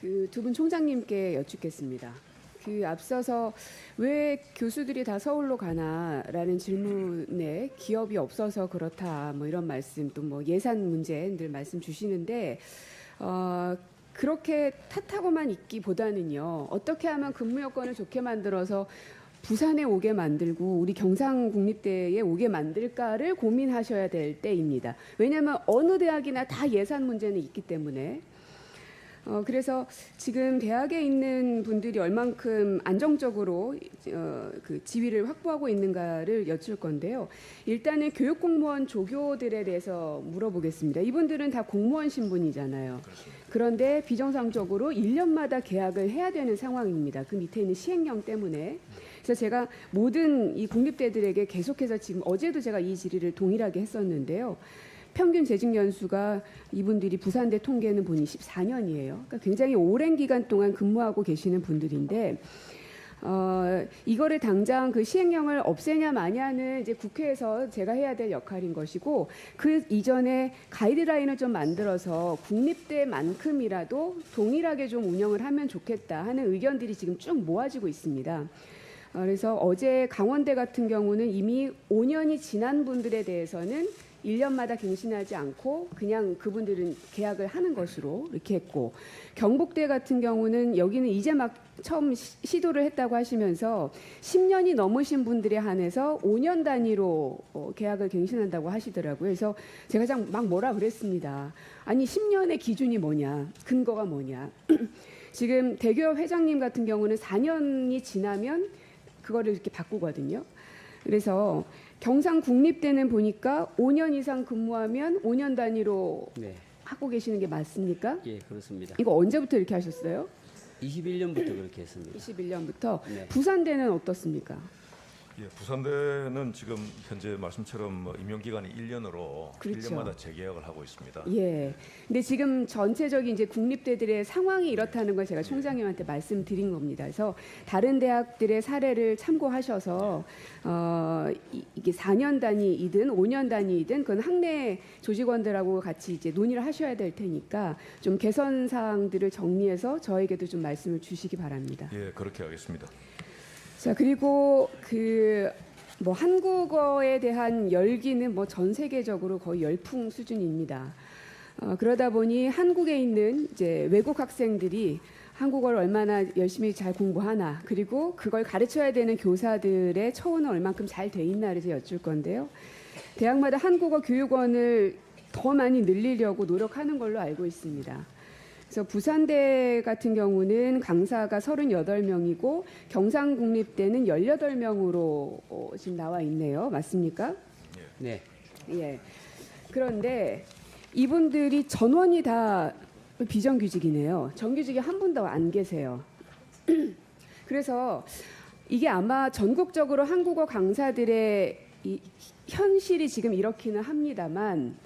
그 두 분 총장님께 여쭙겠습니다. 그 앞서서 왜 교수들이 다 서울로 가나라는 질문에 기업이 없어서 그렇다 뭐 이런 말씀 또 뭐 예산 문제 늘 말씀 주시는데 어 그렇게 탓하고만 있기보다는요 어떻게 하면 근무 여건을 좋게 만들어서 부산에 오게 만들고 우리 경상 국립대에 오게 만들까를 고민하셔야 될 때입니다. 왜냐하면 어느 대학이나 다 예산 문제는 있기 때문에 어, 그래서 지금 대학에 있는 분들이 얼만큼 안정적으로 어, 그 지위를 확보하고 있는가를 여쭐 건데요. 일단은 교육 공무원 조교들에 대해서 물어보겠습니다. 이분들은 다 공무원 신분이잖아요. 그런데 비정상적으로 1년마다 계약을 해야 되는 상황입니다. 그 밑에 있는 시행령 때문에. 그래서 제가 모든 이 국립대들에게 계속해서 지금 어제도 제가 이 질의를 동일하게 했었는데요. 평균 재직 연수가 이분들이 부산대 통계는 보니 14년이에요. 그러니까 굉장히 오랜 기간 동안 근무하고 계시는 분들인데 어, 이거를 당장 그 시행령을 없애냐 마냐는 이제 국회에서 제가 해야 될 역할인 것이고 그 이전에 가이드라인을 좀 만들어서 국립대만큼이라도 동일하게 좀 운영을 하면 좋겠다 하는 의견들이 지금 쭉 모아지고 있습니다. 어, 그래서 어제 강원대 같은 경우는 이미 5년이 지난 분들에 대해서는 1년마다 갱신하지 않고 그냥 그분들은 계약을 하는 것으로 이렇게 했고 경북대 같은 경우는 여기는 이제 막 처음 시- 시도를 했다고 하시면서 10년이 넘으신 분들에 한해서 5년 단위로 어, 계약을 갱신한다고 하시더라고요. 그래서 제가 장- 막 뭐라 그랬습니다. 아니 10년의 기준이 뭐냐? 근거가 뭐냐? 지금 대기업 회장님 같은 경우는 4년이 지나면 그거를 이렇게 바꾸거든요. 그래서 경상 국립대는 보니까 5년 이상 근무하면 5년 단위로 네, 하고 계시는 게 맞습니까? 예, 그렇습니다. 이거 언제부터 이렇게 하셨어요? 21년부터 그렇게 했습니다. 21년부터. 네. 부산대는 어떻습니까? 예, 부산대는 지금 현재 말씀처럼 뭐 임용 기간이 1년으로 그렇죠. 1년마다 재계약을 하고 있습니다. 예. 근데 지금 전체적인 이제 국립대들의 상황이 이렇다는 걸 제가 총장님한테 말씀드린 겁니다. 그래서 다른 대학들의 사례를 참고하셔서 어, 이- 이게 4년 단위이든 5년 단위이든 그건 학내 조직원들하고 같이 이제 논의를 하셔야 될 테니까 좀 개선 사항들을 정리해서 저에게도 좀 말씀을 주시기 바랍니다. 예, 그렇게 하겠습니다. 자 그리고 그 뭐 한국어에 대한 열기는 뭐 전 세계적으로 거의 열풍 수준입니다. 어, 그러다 보니 한국에 있는 이제 외국 학생들이 한국어를 얼마나 열심히 잘 공부하나 그리고 그걸 가르쳐야 되는 교사들의 처우는 얼만큼 잘 돼 있나를 여쭐 건데요. 대학마다 한국어 교육원을 더 많이 늘리려고 노력하는 걸로 알고 있습니다. 그래서 부산대 같은 경우는 강사가 38명이고 경상국립대는 18명으로 어, 지금 나와 있네요. 맞습니까? 네, 예. 그런데 이분들이 전원이 다 비정규직이네요. 정규직이 한 분도 안 계세요. 그래서 이게 아마 전국적으로 한국어 강사들의 이 현실이 지금 이렇기는 합니다만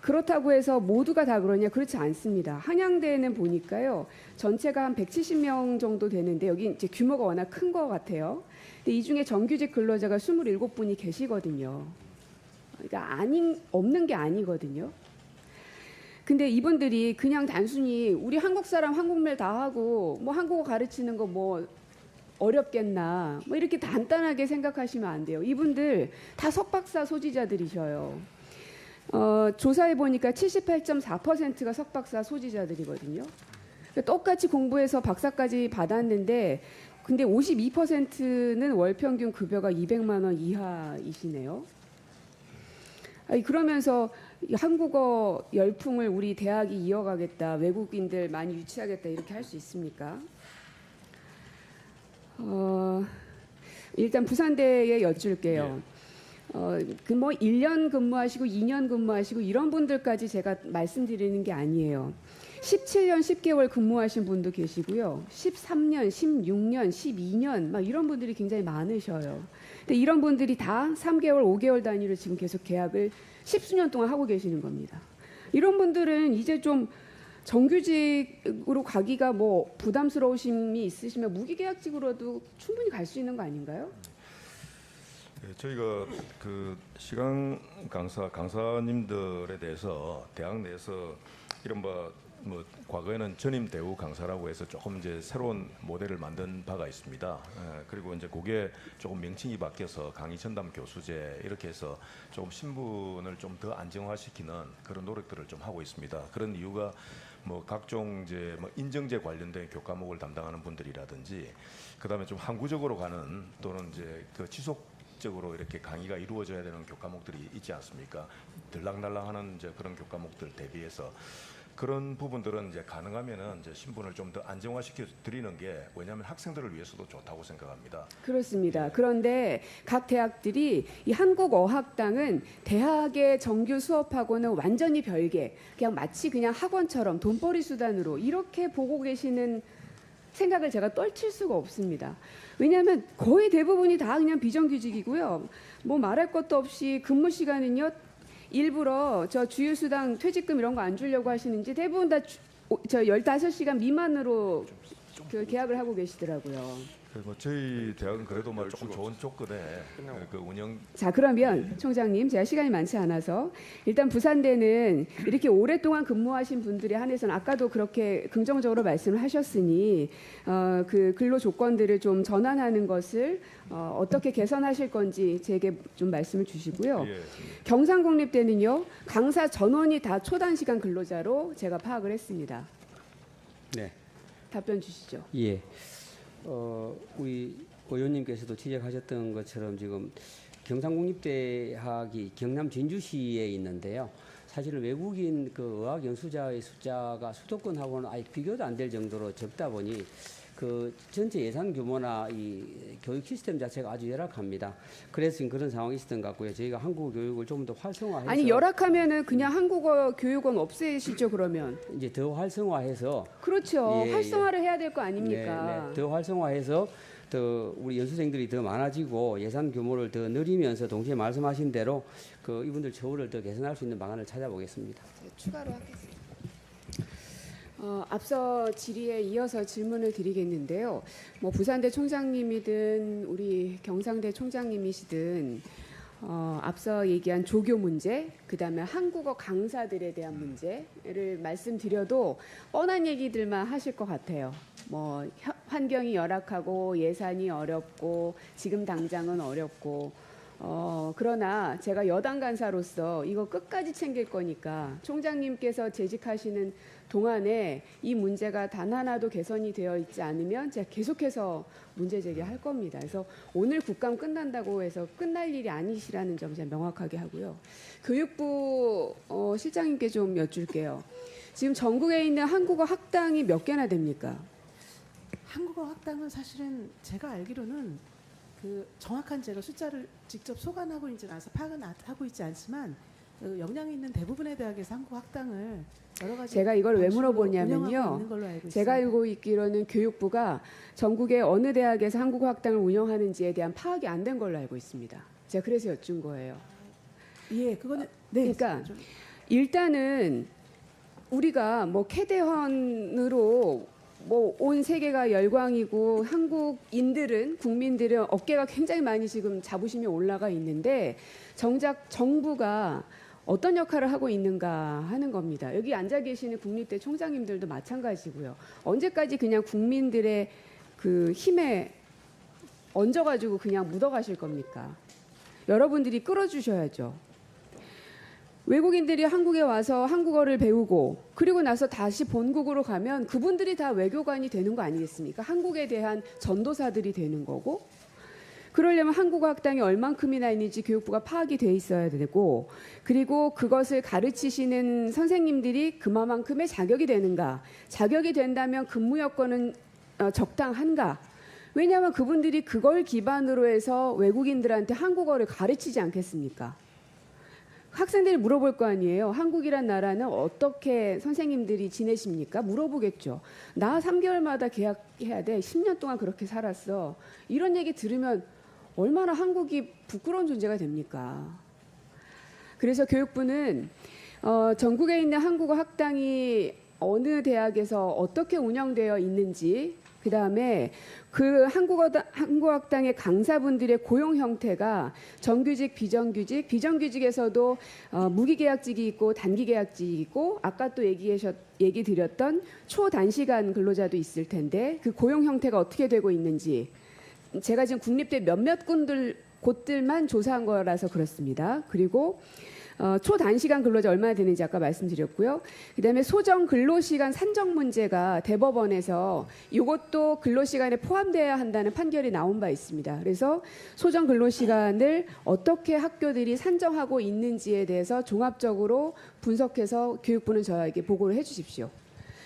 그렇다고 해서 모두가 다 그러냐 그렇지 않습니다. 한양대는 보니까요 전체가 한 170명 정도 되는데 여기 이제 규모가 워낙 큰 것 같아요. 근데 이 중에 정규직 근로자가 27분이 계시거든요. 그러니까 아닌 없는 게 아니거든요. 근데 이분들이 그냥 단순히 우리 한국 사람 한국말 다 하고 뭐 한국어 가르치는 거 뭐 어렵겠나 뭐 이렇게 간단하게 생각하시면 안 돼요. 이분들 다 석박사 소지자들이셔요. 어, 조사해 보니까 78.4%가 석박사 소지자들이거든요. 그러니까 똑같이 공부해서 박사까지 받았는데 근데 52%는 월 평균 급여가 200만 원 이하이시네요. 아니, 그러면서 이 한국어 열풍을 우리 대학이 이어가겠다, 외국인들 많이 유치하겠다 이렇게 할 수 있습니까? 어, 일단 부산대에 여쭐게요. 어, 그 뭐 1년 근무하시고 2년 근무하시고 이런 분들까지 제가 말씀드리는 게 아니에요. 17년 10개월 근무하신 분도 계시고요. 13년, 16년, 12년 막 이런 분들이 굉장히 많으셔요. 근데 이런 분들이 다 3개월, 5개월 단위로 지금 계속 계약을 십수년 동안 하고 계시는 겁니다. 이런 분들은 이제 좀 정규직으로 가기가 뭐 부담스러우심이 있으시면 무기계약직으로도 충분히 갈 수 있는 거 아닌가요? 예, 저희가 그 시간 강사 강사님들에 대해서 대학 내에서 뭐뭐 과거에는 전임 대우 강사라고 해서 조금 이제 새로운 모델을 만든 바가 있습니다. 예, 그리고 이제 그게 조금 명칭이 바뀌어서 강의 전담 교수제 이렇게 해서 조금 신분을 좀 더 안정화시키는 그런 노력들을 좀 하고 있습니다. 그런 이유가 뭐 각종 이제 뭐 인정제 관련된 교과목을 담당하는 분들이라든지 그다음에 좀 항구적으로 가는 또는 이제 그 지속 적으로 이렇게 강의가 이루어져야 되는 교과목들이 있지 않습니까? 들락날락하는 이제 그런 교과목들 대비해서 그런 부분들은 이제 가능하면은 이제 신분을 좀 더 안정화시켜 드리는 게 왜냐하면 학생들을 위해서도 좋다고 생각합니다. 그렇습니다. 그런데 각 대학들이 이 한국어학당은 대학의 정규 수업하고는 완전히 별개, 그냥 마치 그냥 학원처럼 돈벌이 수단으로 이렇게 보고 계시는 생각을 제가 떨칠 수가 없습니다. 왜냐하면 거의 대부분이 다 그냥 비정규직이고요. 뭐 말할 것도 없이 근무 시간은요. 일부러 저 주휴수당 퇴직금 이런 거 안 주려고 하시는지 대부분 다 저 15시간 미만으로 그 계약을 하고 계시더라고요. 그래서 뭐 저희 대학은 그래도 뭐 조금 좋은 조건에 그 운영 자 그러면 총장님 제가 시간이 많지 않아서 일단 부산대는 이렇게 오랫동안 근무하신 분들에 한해서는 아까도 그렇게 긍정적으로 말씀을 하셨으니 어, 그 근로 조건들을 좀 전환하는 것을 어, 어떻게 개선하실 건지 제게 좀 말씀을 주시고요. 예, 경상국립대는요 강사 전원이 다 초단 시간 근로자로 제가 파악을 했습니다. 네. 답변 주시죠. 예. 어, 우리 의원님께서도 지적하셨던 것처럼 지금 경상국립대학이 경남 진주시에 있는데요. 사실은 외국인 그 의학 연수자의 숫자가 수도권하고는 아예 비교도 안 될 정도로 적다 보니 그 전체 예산 규모나 이 교육 시스템 자체가 아주 열악합니다. 그래서 지금 그런 상황이 있었던 것 같고요. 저희가 한국 교육을 좀 더 활성화해서 아니 열악하면은 그냥 한국어 교육원 없애시죠 그러면. 이제 더 활성화해서 그렇죠. 예, 활성화를 해야 될 거 아닙니까? 네, 네. 더 활성화해서 더 우리 연수생들이 더 많아지고 예산 규모를 더 늘리면서 동시에 말씀하신 대로 그 이분들 처우를 더 개선할 수 있는 방안을 찾아보겠습니다. 제가 추가로 하겠습니다. 어, 앞서 질의에 이어서 질문을 드리겠는데요. 뭐 부산대 총장님이든 우리 경상대 총장님이시든 어, 앞서 얘기한 조교 문제, 그 다음에 한국어 강사들에 대한 문제를 말씀드려도 뻔한 얘기들만 하실 것 같아요. 뭐 혀- 환경이 열악하고 예산이 어렵고 지금 당장은 어렵고 어, 그러나 제가 여당 간사로서 이거 끝까지 챙길 거니까 총장님께서 재직하시는 동안에 이 문제가 단 하나도 개선이 되어 있지 않으면 제가 계속해서 문제 제기할 겁니다. 그래서 오늘 국감 끝난다고 해서 끝날 일이 아니시라는 점 제가 명확하게 하고요. 교육부 어, 실장님께 좀 여쭐게요. 지금 전국에 있는 한국어 학당이 몇 개나 됩니까? 한국어 학당은 사실은 제가 알기로는 그 정확한 제가 숫자를 직접 소관하고 있지 않아서 파악은 아- 하고 있지 않지만 그 역량이 있는 대부분의 대학에서 한국어 학당을 여러 가지 제가 이걸 왜 물어보냐면요. 알고 제가. 알고 있기로는 교육부가 전국의 어느 대학에서 한국어 학당을 운영하는지에 대한 파악이 안 된 걸로 알고 있습니다. 제가 그래서 여쭌 거예요. 예, 그거는 네. 그러니까 좀- 일단은 우리가 뭐 캐대헌으로 뭐 온 세계가 열광이고 한국인들은 국민들은 어깨가 굉장히 많이 지금 자부심이 올라가 있는데 정작 정부가 어떤 역할을 하고 있는가 하는 겁니다. 여기 앉아 계시는 국립대 총장님들도 마찬가지고요. 언제까지 그냥 국민들의 그 힘에 얹어가지고 그냥 묻어가실 겁니까? 여러분들이 끌어주셔야죠. 외국인들이 한국에 와서 한국어를 배우고 그리고 나서 다시 본국으로 가면 그분들이 다 외교관이 되는 거 아니겠습니까? 한국에 대한 전도사들이 되는 거고 그러려면 한국어 학당이 얼만큼이나 있는지 교육부가 파악이 돼 있어야 되고 그리고 그것을 가르치시는 선생님들이 그만큼의 자격이 되는가 자격이 된다면 근무 여건은 어, 적당한가 왜냐하면 그분들이 그걸 기반으로 해서 외국인들한테 한국어를 가르치지 않겠습니까? 학생들이 물어볼 거 아니에요. 한국이란 나라는 어떻게 선생님들이 지내십니까? 물어보겠죠. 나 3개월마다 계약해야 돼. 10년 동안 그렇게 살았어. 이런 얘기 들으면 얼마나 한국이 부끄러운 존재가 됩니까? 그래서 교육부는 어, 전국에 있는 한국어 학당이 어느 대학에서 어떻게 운영되어 있는지 그 다음에 그 한국어당, 한국학당의 강사분들의 고용 형태가 정규직, 비정규직, 비정규직에서도 어, 무기계약직이 있고 단기계약직이 있고 아까 또 얘기하셨, 얘기 드렸던 초단시간 근로자도 있을 텐데 그 고용 형태가 어떻게 되고 있는지 제가 지금 국립대 몇몇 군들 곳들만 조사한 거라서 그렇습니다. 그리고 어, 초단시간 근로자 얼마나 되는지 아까 말씀드렸고요. 그다음에 소정 근로시간 산정 문제가 대법원에서 이것도 근로시간에 포함돼야 한다는 판결이 나온 바 있습니다. 그래서 소정 근로시간을 어떻게 학교들이 산정하고 있는지에 대해서 종합적으로 분석해서 교육부는 저에게 보고를 해주십시오.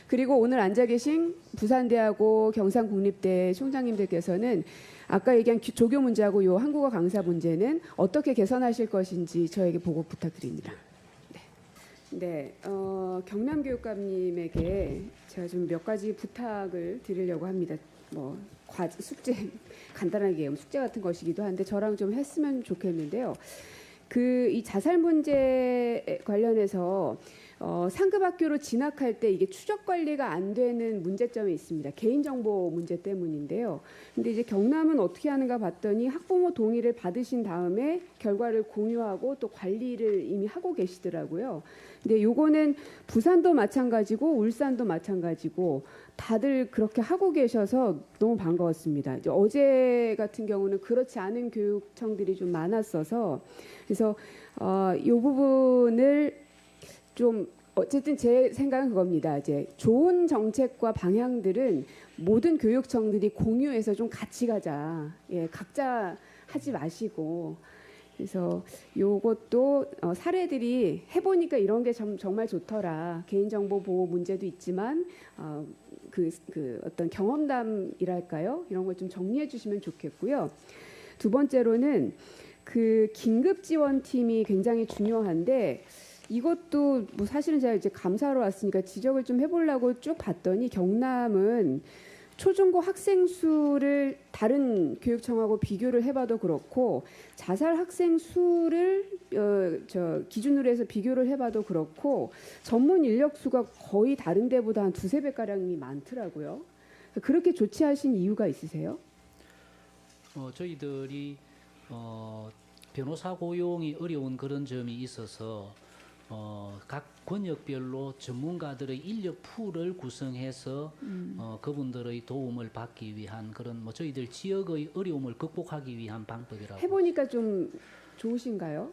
그리고 오늘 앉아 계신 부산대하고 경상국립대 총장님들께서는 아까 얘기한 규- 조교 문제하고 요 한국어 강사 문제는 어떻게 개선하실 것인지 저에게 보고 부탁드립니다. 네, 네 어, 경남 교육감님에게 제가 좀 몇 가지 부탁을 드리려고 합니다. 뭐 과, 숙제 간단하게 숙제 같은 것이기도 한데 저랑 좀 했으면 좋겠는데요. 그 이 자살 문제 관련해서 어, 상급 학교로 진학할 때 이게 추적 관리가 안 되는 문제점이 있습니다. 개인 정보 문제 때문인데요. 근데 이제 경남은 어떻게 하는가 봤더니 학부모 동의를 받으신 다음에 결과를 공유하고 또 관리를 이미 하고 계시더라고요. 근데 요거는 부산도 마찬가지고 울산도 마찬가지고 다들 그렇게 하고 계셔서 너무 반가웠습니다. 어제 같은 경우는 그렇지 않은 교육청들이 좀 많았어서 그래서 어, 이 부분을 좀 어쨌든 제 생각은 그겁니다. 이제 좋은 정책과 방향들은 모든 교육청들이 공유해서 좀 같이 가자. 예, 각자 하지 마시고. 그래서 요것도 어, 사례들이 해보니까 이런 게 정, 정말 좋더라. 개인정보 보호 문제도 있지만 어, 그, 그 어떤 경험담이랄까요? 이런 걸 좀 정리해 주시면 좋겠고요. 두 번째로는 그 긴급 지원팀이 굉장히 중요한데 이것도 뭐 사실은 제가 이제 감사로 왔으니까 지적을 좀 해보려고 쭉 봤더니 경남은 초중고 학생 수를 다른 교육청하고 비교를 해봐도 그렇고 자살 학생 수를 어, 저 기준으로 해서 비교를 해봐도 그렇고 전문 인력 수가 거의 다른 데보다 한 두세 배 가량이 많더라고요. 그렇게 조치하신 이유가 있으세요? 어, 저희들이 어, 변호사 고용이 어려운 그런 점이 있어서 어, 각 권역별로 전문가들의 인력 풀을 구성해서 어, 그분들의 도움을 받기 위한 그런 뭐 저희들 지역의 어려움을 극복하기 위한 방법이라고. 해보니까 좀 좋으신가요?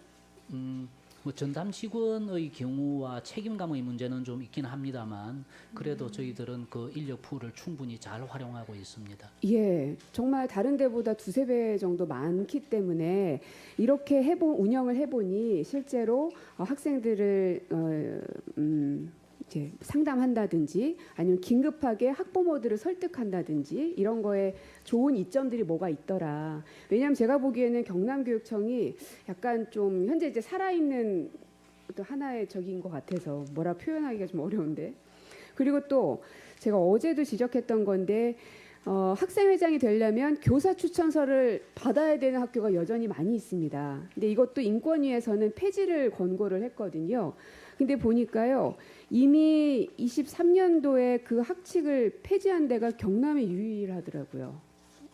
음, 뭐 전담 직원의 경우와 책임감의 문제는 좀 있긴 합니다만 그래도 저희들은 그 인력 풀을 충분히 잘 활용하고 있습니다. 예, 정말 다른 데보다 두세 배 정도 많기 때문에 이렇게 해보 운영을 해보니 실제로 어, 학생들을 어, 음, 이제 상담한다든지 아니면 긴급하게 학부모들을 설득한다든지 이런 거에 좋은 이점들이 뭐가 있더라. 왜냐하면 제가 보기에는 경남교육청이 약간 좀 현재 이제 살아있는 또 하나의 적인 것 같아서 뭐라 표현하기가 좀 어려운데 그리고 또 제가 어제도 지적했던 건데 어, 학생회장이 되려면 교사 추천서를 받아야 되는 학교가 여전히 많이 있습니다. 근데 이것도 인권위에서는 폐지를 권고를 했거든요. 근데 보니까요, 이미 23년도에 그 학칙을 폐지한 데가 경남이 유일하더라고요.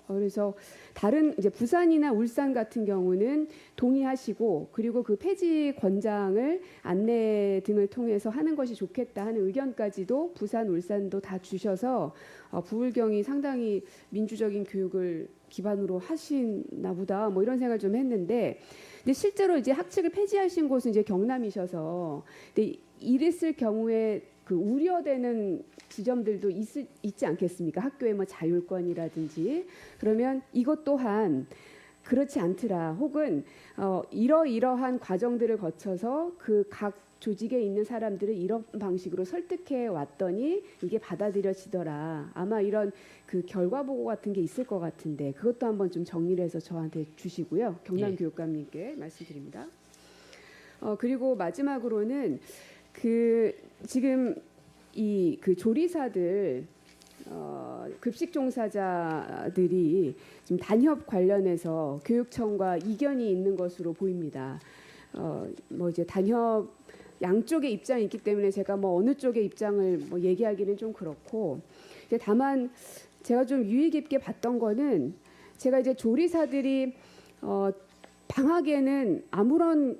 어, 그래서 다른 이제 부산이나 울산 같은 경우는 동의하시고 그리고 그 폐지 권장을 안내 등을 통해서 하는 것이 좋겠다 하는 의견까지도 부산, 울산도 다 주셔서 어, 부울경이 상당히 민주적인 교육을 기반으로 하시나 보다 뭐 이런 생각을 좀 했는데 근데 실제로 이제 학칙을 폐지하신 곳은 이제 경남이셔서 근데 이랬을 경우에 그 우려되는 지점들도 있, 있지 않겠습니까? 학교의 뭐 자율권이라든지 그러면 이것 또한 그렇지 않더라. 혹은 어, 이러이러한 과정들을 거쳐서 그 각 조직에 있는 사람들을 이런 방식으로 설득해 왔더니 이게 받아들여지더라. 아마 이런 그 결과 보고 같은 게 있을 것 같은데 그것도 한번 좀 정리를 해서 저한테 주시고요. 경남 예. 교육감님께 말씀드립니다. 어, 그리고 마지막으로는 그 지금 이 그 조리사들 어, 급식 종사자들이 지금 단협 관련해서 교육청과 이견이 있는 것으로 보입니다. 어, 뭐 이제 단협 양쪽의 입장이 있기 때문에 제가 뭐 어느 쪽의 입장을 뭐 얘기하기는 좀 그렇고 이제 다만 제가 좀 유의 깊게 봤던 거는 제가 이제 조리사들이 어, 방학에는 아무런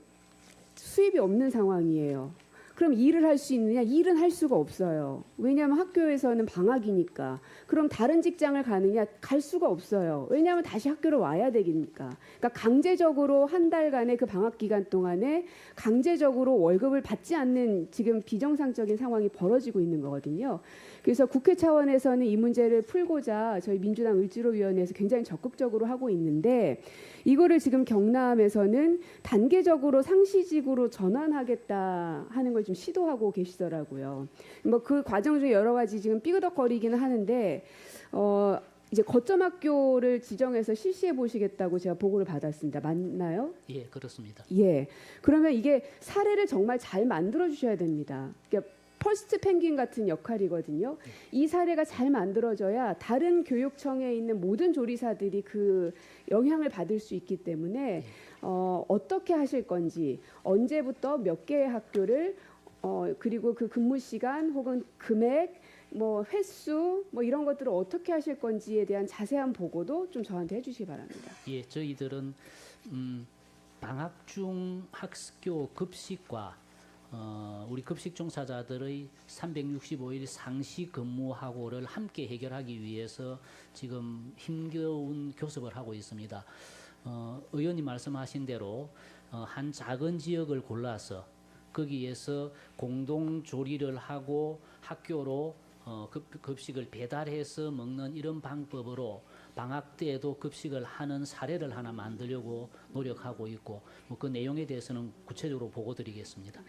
수입이 없는 상황이에요. 그럼 일을 할 수 있느냐? 일은 할 수가 없어요. 왜냐하면 학교에서는 방학이니까. 그럼 다른 직장을 가느냐? 갈 수가 없어요. 왜냐하면 다시 학교로 와야 되니까. 그러니까 강제적으로 한 달간의 그 방학 기간 동안에 강제적으로 월급을 받지 않는 지금 비정상적인 상황이 벌어지고 있는 거거든요. 그래서 국회 차원에서는 이 문제를 풀고자 저희 민주당 을지로위원회에서 굉장히 적극적으로 하고 있는데 이거를 지금 경남에서는 단계적으로 상시직으로 전환하겠다 하는 걸좀 시도하고 계시더라고요. 뭐 그 과정 중에 여러 가지 지금 삐그덕거리기는 하는데 어 이제 거점 학교를 지정해서 실시해 보시겠다고 제가 보고를 받았습니다. 맞나요? 예, 그렇습니다. 예. 그러면 이게 사례를 정말 잘 만들어 주셔야 됩니다. 그러니까 퍼스트 펭귄 같은 역할이거든요. 이 사례가 잘 만들어져야 다른 교육청에 있는 모든 조리사들이 그 영향을 받을 수 있기 때문에 어, 어떻게 하실 건지 언제부터 몇 개의 학교를 어, 그리고 그 근무 시간 혹은 금액 뭐 횟수 뭐 이런 것들을 어떻게 하실 건지에 대한 자세한 보고도 좀 저한테 해주시기 바랍니다. 예, 저희들은 음, 방학 중 학교 급식과 어, 우리 급식 종사자들의 365일 상시 근무하고를 함께 해결하기 위해서 지금 힘겨운 교섭을 하고 있습니다. 어, 의원님 말씀하신 대로 어, 한 작은 지역을 골라서 거기에서 공동 조리를 하고 학교로 어, 급, 급식을 배달해서 먹는 이런 방법으로 방학 때에도 급식을 하는 사례를 하나 만들려고 노력하고 있고 뭐 그 내용에 대해서는 구체적으로 보고 드리겠습니다.